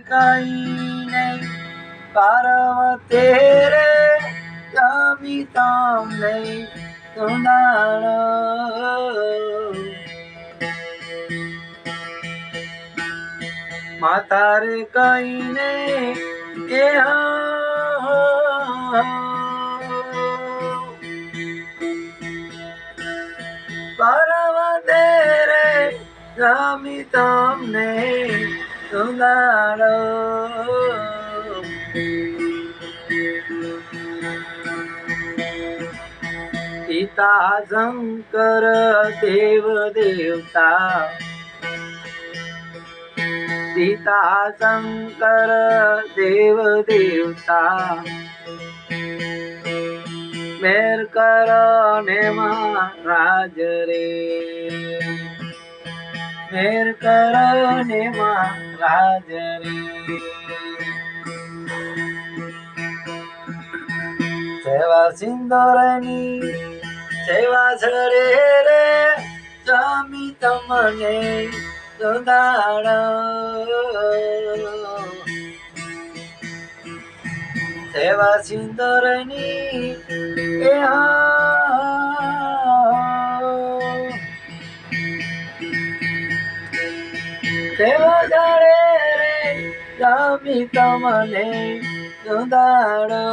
કઈ નહીં પાર્વતે રે જમી તમ નહીં સુંદાણો માતા રે કઈ ને એ પાર્વતે રે તમને સુંદાણો પિતા શંકર દેવ દેવતા પિતા શંકર દેવ દેવતા મેર કરો ને મહારાજ રે મેર કરો ને મહારાજ રે સેવા સિંદોરની સેવા છરે રે સ્વામી તમને સુધાર સેવા સિંદોરની, એ સેવા સ્વામી તમને સુધારો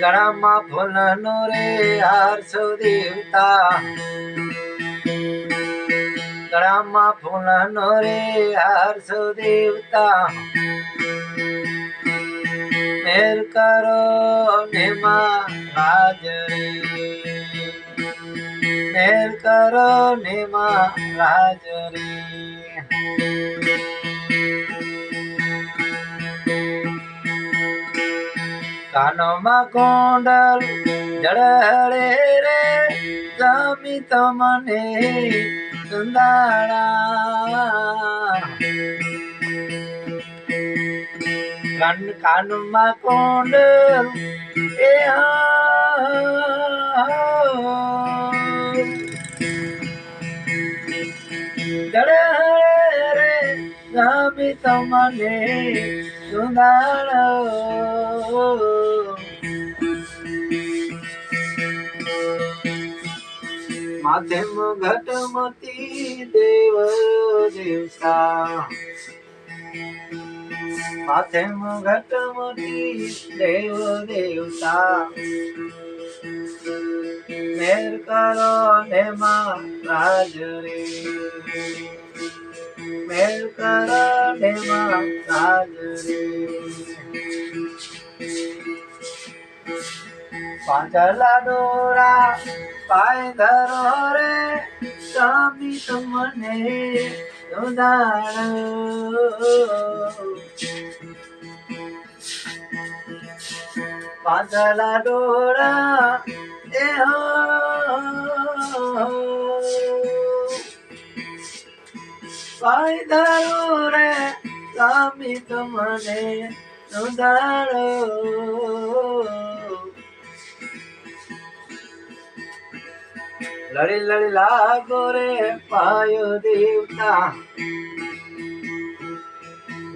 ગળામાં ફૂલનો રે, હાર દેવતા ગળામાં ફૂલનો રે, હાર દેવતા મેર કરો ને રાજ રે મેર કરો ને રાજ રે. કાનોમાં કોંડલ જળહળે રે. સ્વામી તમને સુંદાળા કાન કાનમાં કોંડલ એ જળહળે રે સ્વામી તમને સુંદાળો માધ્યમ ઘટમતી દેવ દેવતા માધ્યમ ઘટમતી દેવ દેવતા મેર કરો ને રાજ રે. મેર કરો ને રાજ રે. પાંચલા ડોરા પાય ધરો રે, સ્વામી તમને પાંચલા ડોરા હો પાય ધરો રે સ્વામી તમને નોંધાડો લડી લડી લાગો રે પાયો દેવતા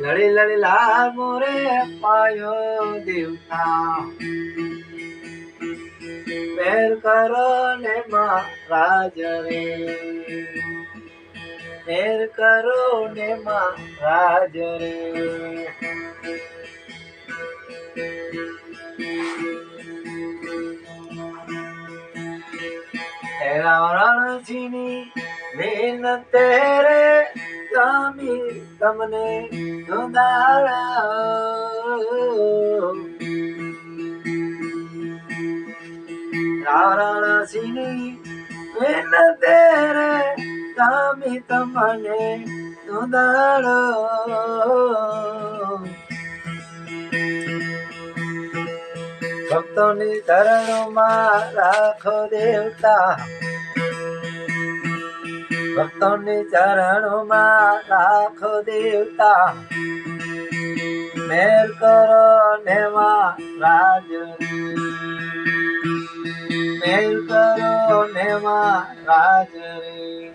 લડી લડી લાગો રે પાયો દેવતા મેર કરો ને રાજ રે મેર કરો ને રાજ રે રણજીની બેન તેરે સ્વામી તમને સુધારા રણજીની વેન તેરે કામી તમને સુધારો ભક્તોની ધરણમાં રાખો દેવતા. ભક્તોની ચરણોમાં રાખો દેવતા. મેર કરો ને રાજ. મેલ કરો ને મારા રે